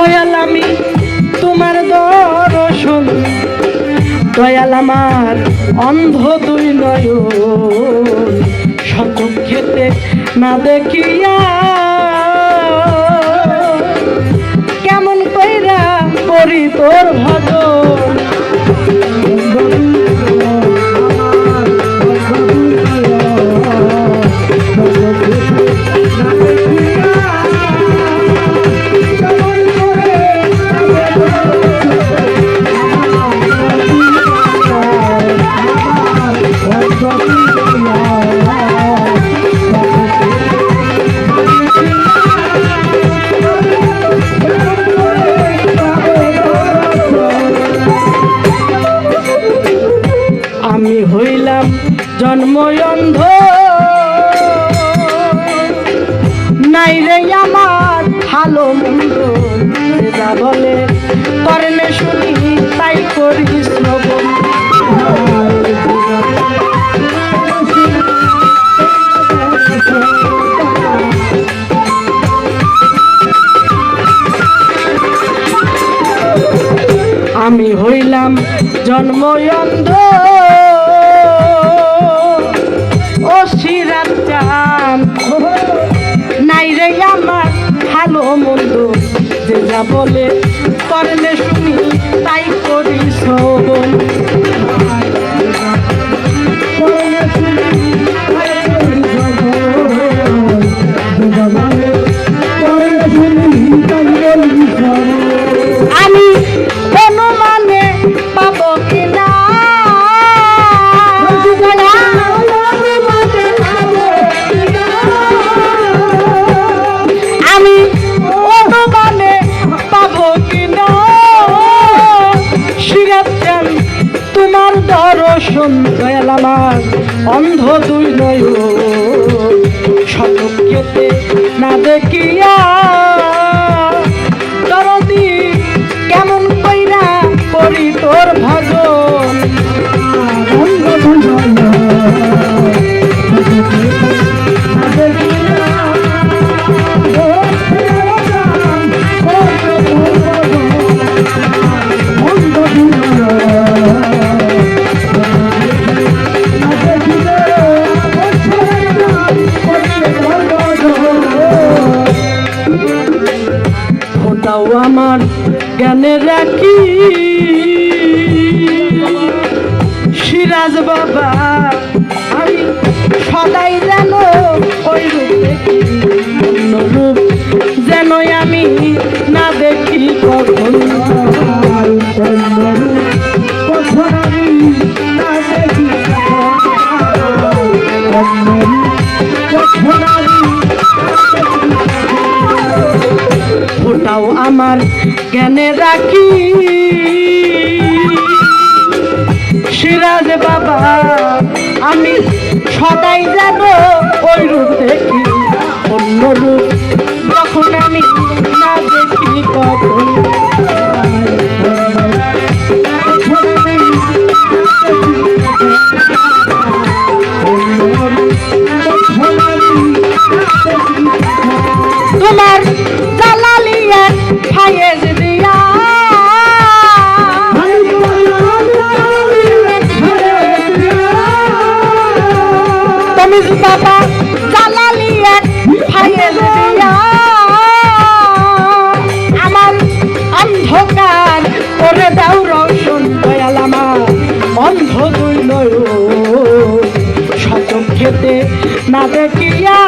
দয়াল আমি তোমার দর্শন। দয়াল আমার অন্ধ দুই নয় খেতে না দেখিয়া আমি হইলাম জন্ময়ন্ধ। নাই রে আমার ভালো মন্দ বলে কর্ণে শুনি, তাই করি আমি হইলাম জন্ময়ন্ধ। বলে করলে শুনি তাই করি শ্রবণ দর্শন দয়াল আমার অন্ধ দুই নয় শতকেতে না দেখিয়া ওটাও আমার জ্ঞানে রাখি। সিরাজ বাবা, আমি সদাই যেন ওই রূপ যেন আমি না দেখি কখন। জ্ঞানে রাখি। সিরাজ বাবা, আমি সদাই যেন ওই রূপ দেখি, অন্য রূপ যখন আমি না দেখি কখন। তোমার বাবা জালালিয়া ফায়েজ দিয়া আমার অন্ধকার করে দাও রোশন দয়াল আমার। অন্ধ দুই নয় শতক খেতে না দেখিয়া